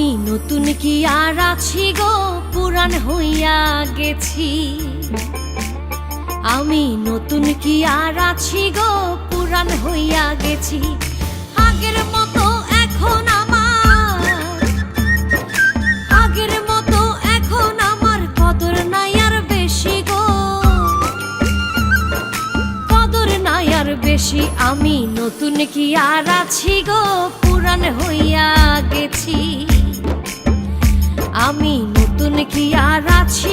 নতুন কি আর আছি গো? পুরান হইয়া গেছি। আমি নতুন কি আর আছি গো? পুরান হইয়া গেছি। আগের মতো এখন আমার। আগের মতো এখন আমার কদর নাই আর বেশি গো। কদর নাই আর বেশি। আমি নতুন কি আর আছি গো? পুরান হইয়া গেছি। আমি নতুন কি আর আছি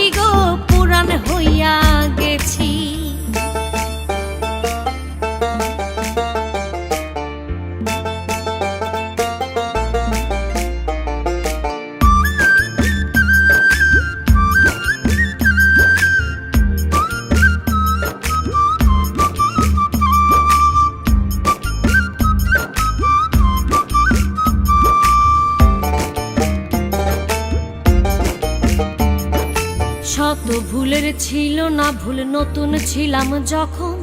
শত ভুলের ছিল না, ভুল নতুন ছিলাম যখন।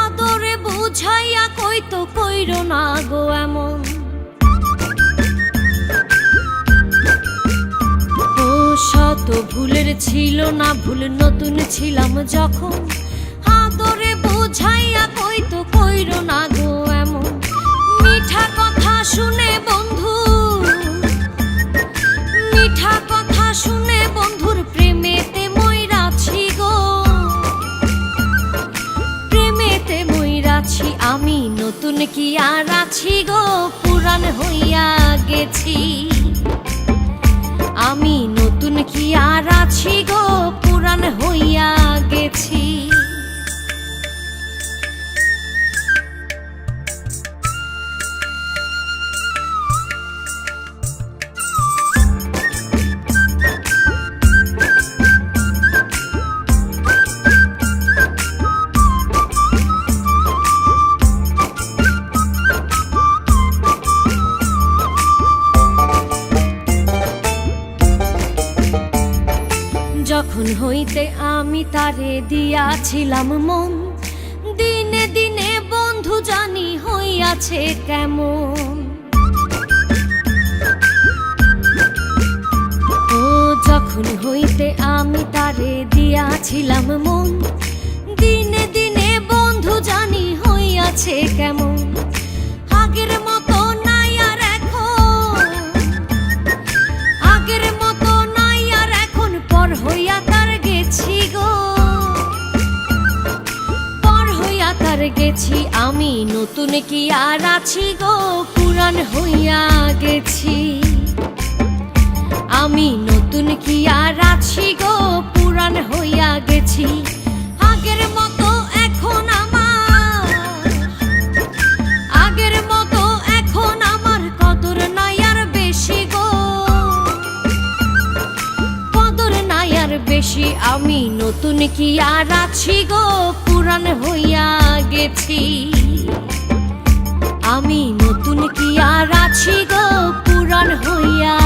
আদরে বুঝাইয়া কই তো কইর না গো এমন। শত ভুলের ছিল না, ভুল নতুন ছিলাম যখন। আমি নতুন কি আর আছি গো? পুরান হইয়া গেছি। আমি নতুন কি আর আছি গো? পুরান হইয়া যখন হইতে আমি তারে দিয়াছিলাম মন, দিনে দিনে বন্ধু জানি হইয়াছে কেমন। ও, যখন হইতে আমি তারে দিয়াছিলাম মন, দিনে দিনে বন্ধু জানি হইয়াছে কেমন। আগের গেছি, আমি নতুন কি আর আছি গো? পুরান হইয়া গেছি। আমি নতুন কি আর আছি গো? পুরান হইয়া গেছি। আগের মতো এখন আমার, আগের মতো এখন আমার কদর নাই আর বেশি গো। কদর নাই আর বেশি, আমি নতুন কি আর আছি গো? পুরান হইয়া গেছি আমি নতুন কি আর আছি গো পুরান হইয়া?